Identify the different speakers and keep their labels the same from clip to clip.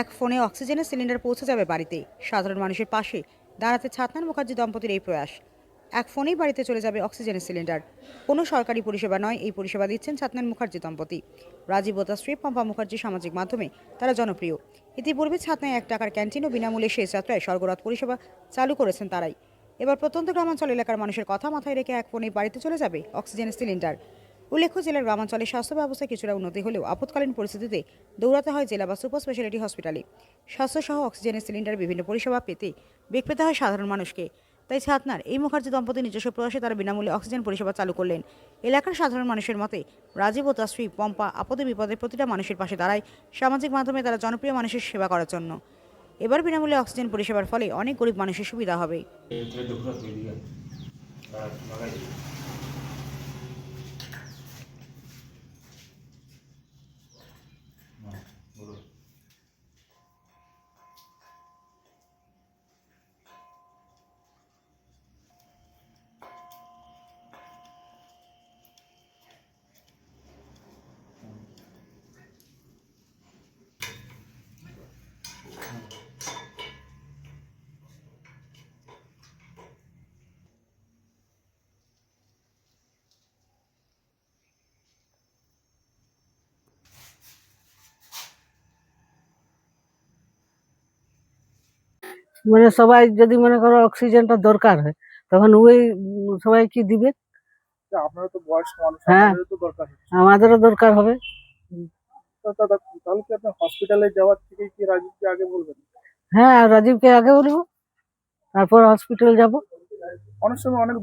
Speaker 1: এক ফোনে অক্সিজেনের সিলিন্ডার পৌঁছে যাবে বাড়িতে। সাধারণ মানুষের পাশে দাঁড়াতে ছাতনার মুখার্জি দম্পতির এই প্রয়াস। এক ফোনেই বাড়িতে চলে যাবে অক্সিজেনের সিলিন্ডার। কোনো সরকারি পরিষেবা নয়, এই পরিষেবা দিচ্ছেন ছাতনার মুখার্জি দম্পতি। রাজীব স্ত্রী পম্পা মুখার্জি সামাজিক মাধ্যমে, তারা জনপ্রিয়। ইতিপূর্বে ছাতনায় এক টাকার ক্যান্টিন ও বিনামূল্যে শেষ যাত্রায় স্বর্গরথ পরিষেবা চালু করেছেন তারাই। এবার প্রত্যন্ত গ্রামাঞ্চল এলাকার মানুষের কথা মাথায় রেখে এক ফোনেই বাড়িতে চলে যাবে অক্সিজেনের সিলিন্ডার। উল্লেখ্য, জেলার গ্রামাঞ্চলে স্বাস্থ্য ব্যবস্থা কিছুটা উন্নতি হলেও আপৎকালীন পরিস্থিতিতে দৌড়াতে হয় জেলা বা সুপার স্পেশালিটি হসপিটালে। স্বাস্থ্যসহ অক্সিজেনের সিলিন্ডার বিভিন্ন পরিষেবা পেতে বেগ পেতে হয় সাধারণ মানুষকে। তাই ছাতনার এই মুখার্জি দম্পতি নিজস্ব প্রয়াসে তারা বিনামূল্যে অক্সিজেন পরিষেবা চালু করলেন। এলাকার সাধারণ মানুষের মতে, রাজীব ও স্ত্রী পম্পা আপদে বিপদে প্রতিটা মানুষের পাশে দাঁড়ায় সামাজিক মাধ্যমে তারা জনপ্রিয় মানুষের সেবা করার জন্য। এবার বিনামূল্যে অক্সিজেন পরিষেবার ফলে অনেক গরিব মানুষের সুবিধা হবে।
Speaker 2: মানে সবাই যদি মনে করো অক্সিজেনটা দরকার হয় তখন ওই সবাই কি দিবে?
Speaker 3: আপনারা তো বয়স্ক মানুষ
Speaker 2: হ্যাঁ।
Speaker 3: তো দরকার
Speaker 2: আমাদেরও দরকার হবে।
Speaker 3: তাহলে কি আপনি হসপিটালে যাওয়ার থেকে কি রাজীবকে আগে বলবেন?
Speaker 2: হ্যাঁ রাজীবকে আগে বলব তারপর হসপিটাল যাব।
Speaker 3: অনেক সময় অনেক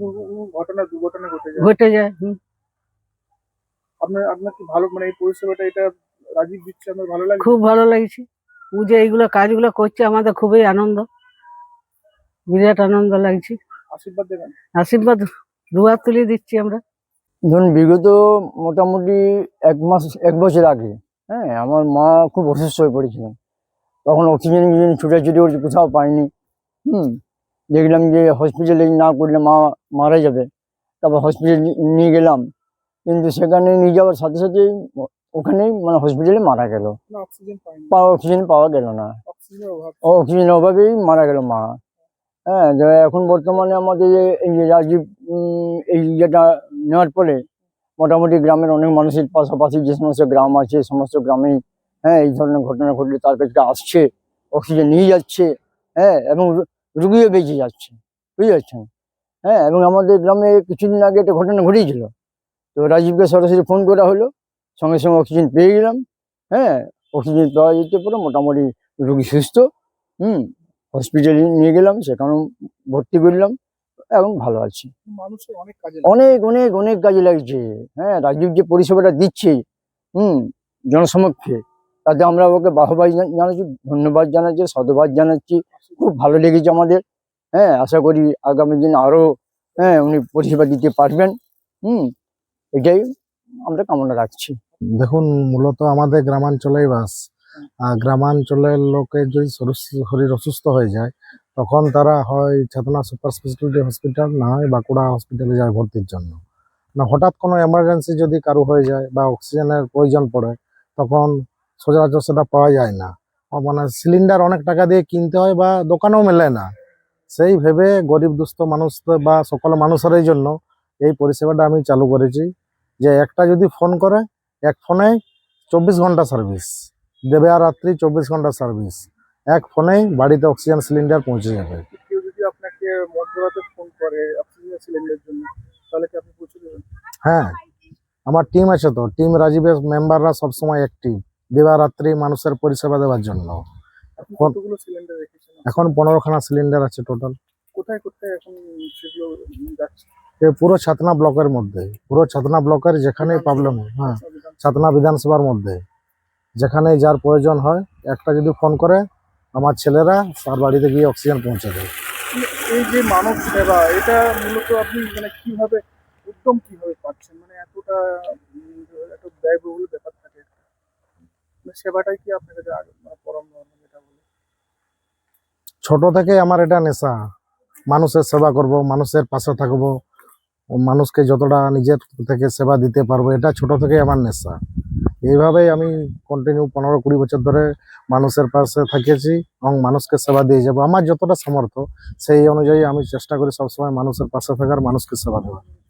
Speaker 3: ঘটনা দুর্ঘটনা ঘটে যায়।
Speaker 2: ঘটে যায়।
Speaker 3: আপনার আপনার কি ভালো মানে এই পরিষেবাটা এটা রাজীব দিচ্ছে আপনার ভালো লাগে
Speaker 2: খুব ভালো লাগছে। ও যে এইগুলো কাজগুলো করছে আমাদের খুবই আনন্দ। বিরাট আনন্দ লাগছে।
Speaker 3: আশীর্বাদ দেবেন।
Speaker 2: আশীর্বাদ দুয়ার তুলে দিচ্ছি আমরা।
Speaker 4: ধরুন বিগত মোটামুটি এক মাস এক বছর আগে হ্যাঁ আমার মা খুব অসুস্থ হয়ে পড়েছিলেন। তখন অক্সিজেন অক্সিজেন ছুটাছুটি করছে কোথাও পাইনি। হুম দেখলাম যে হসপিটালে না করলে মা মারা যাবে। তারপর হসপিটাল নিয়ে গেলাম। কিন্তু সেখানে নিয়ে যাওয়ার সাথে সাথেই ও- ওখানেই মানে হসপিটালে মারা গেল।
Speaker 3: অক্সিজেন
Speaker 4: পাওয়া অক্সিজেন পাওয়া গেল না।
Speaker 3: অক্সিজেনের
Speaker 4: অভাবেই মারা গেল মা। হ্যাঁ এখন বর্তমানে আমাদের যে এই যে রাজীব এই যেটা নেওয়ার পরে মোটামুটি গ্রামের অনেক মানুষের পাশাপাশি যে সমস্ত গ্রাম আছে সমস্ত গ্রামেই হ্যাঁ এই ধরনের ঘটনা ঘটলে তার কাছে আসছে অক্সিজেন নিয়ে যাচ্ছে হ্যাঁ এবং রুগীও বেঁচে যাচ্ছে বুঝতে পারছেন হ্যাঁ এবং আমাদের গ্রামে কিছুদিন আগে একটা ঘটনা ঘটেছিল তো রাজীবকে সরাসরি ফোন করা হলো, সঙ্গে সঙ্গে অক্সিজেন পেয়ে গেলাম হ্যাঁ অক্সিজেন পাওয়া যেতে পারে, মোটামুটি রুগী সুস্থ, হুম হসপিটালে নিয়ে গেলাম সেখানেও ভর্তি করলাম এবং ভালো আছি।
Speaker 3: অনেক
Speaker 4: অনেক অনেক অনেক কাজে লাগছে। হ্যাঁ রাজীব যে পরিষেবাটা দিচ্ছে হুম জনসমক্ষে তাতে আমরা ওকে বাহবাই জানাচ্ছি ধন্যবাদ জানাচ্ছি সাধুবাদ জানাচ্ছি। খুব ভালো লেগেছে আমাদের। হ্যাঁ আশা করি আগামী দিন আরও হ্যাঁ উনি পরিষেবা দিতে পারবেন। হুম এটাই আমরা কামনা রাখছি।
Speaker 5: দেখুন মূলত আমাদের গ্রামাঞ্চলেই বাস। গ্রামাঞ্চলের লোকের যদি শরীর- অসুস্থ হয়ে যায়, তখন তারা হয় চেতনা সুপার স্পেশালিটি হসপিটাল না হয় বাঁকুড়া হসপিটালে যায় ভর্তির জন্য। না, হঠাৎ কোনো এমার্জেন্সি যদি কারও হয়ে যায় বা অক্সিজেনের প্রয়োজন পড়ে, তখন সচরাচর সেটা পাওয়া যায় না। মানে সিলিন্ডার অনেক টাকা দিয়ে কিনতে হয় বা দোকানেও মেলে না। সেই ভেবে গরিব, দুস্থ মানুষ বা সকল মানুষের জন্য এই পরিষেবাটা আমি চালু করেছি যে একটা যদি ফোন করে, এক ফোনে চব্বিশ ঘণ্টা সার্ভিস দেবে আর রাত্রি চব্বিশ ঘণ্টা সার্ভিস এক ফোনেই বাড়িতে অক্সিজেন সিলিন্ডার পৌঁছে যাবে।
Speaker 3: কেউ যদি আপনাকে মধ্যরাতে ফোন করে অক্সিজেন সিলিন্ডারের জন্য তাহলে কি আপনি পৌঁছে দেবেন?
Speaker 5: হ্যাঁ আমার টিম আছে তো। টিম রাজীবের মেম্বাররা সবসময় অ্যাক্টিভ দিবারাত্রি মানুষের পরিষেবা দেওয়ার জন্য।
Speaker 3: আপনি
Speaker 5: কোন-
Speaker 3: কতগুলো সিলিন্ডার
Speaker 5: এখন পনেরোখানা সিলিন্ডার আছে টোটাল
Speaker 3: কোথায় কোথায় এখন সেগুলো যাচ্ছে?
Speaker 5: পুরো ছাতনা ব্লকের মধ্যে। পুরো ছাতনা ব্লকের যেখানেই প্রবলেম হ্যাঁ ছাতনা বিধানসভার মধ্যে। যেখানে যার প্রয়োজন হয় একটা যদি ফোন করে আমার ছেলেরা তার বাড়িতে গিয়ে অক্সিজেন পৌঁছে দেয়।
Speaker 3: এই যে মানব সেবা এটা মূলত আপনি মানে কীভাবে উদ্যম কীভাবে পাচ্ছেন? মানে এতটা এত ব্যয়বহুল ব্যাপার থাকে। মানে সেবাটাই কি আপনার কাছে মানে পরম যেটা বলে?
Speaker 5: ছোট থেকে আমার এটা নেশা। মানুষের সেবা করব মানুষের পাশে থাকব ও মানুষকে যতটা নিজের থেকে সেবা দিতে পারব এটা ছোট থেকেই আমার নেশা। এইভাবেই আমি কন্টিনিউ পনেরো কুড়ি বছর ধরে মানুষের পাশে থাকিয়েছি এবং মানুষকে সেবা দিয়ে যাব। আমার যতটা সামর্থ্য, সেই অনুযায়ী আমি চেষ্টা করি সবসময় মানুষের পাশে থাকার, মানুষকে সেবা দেওয়ার।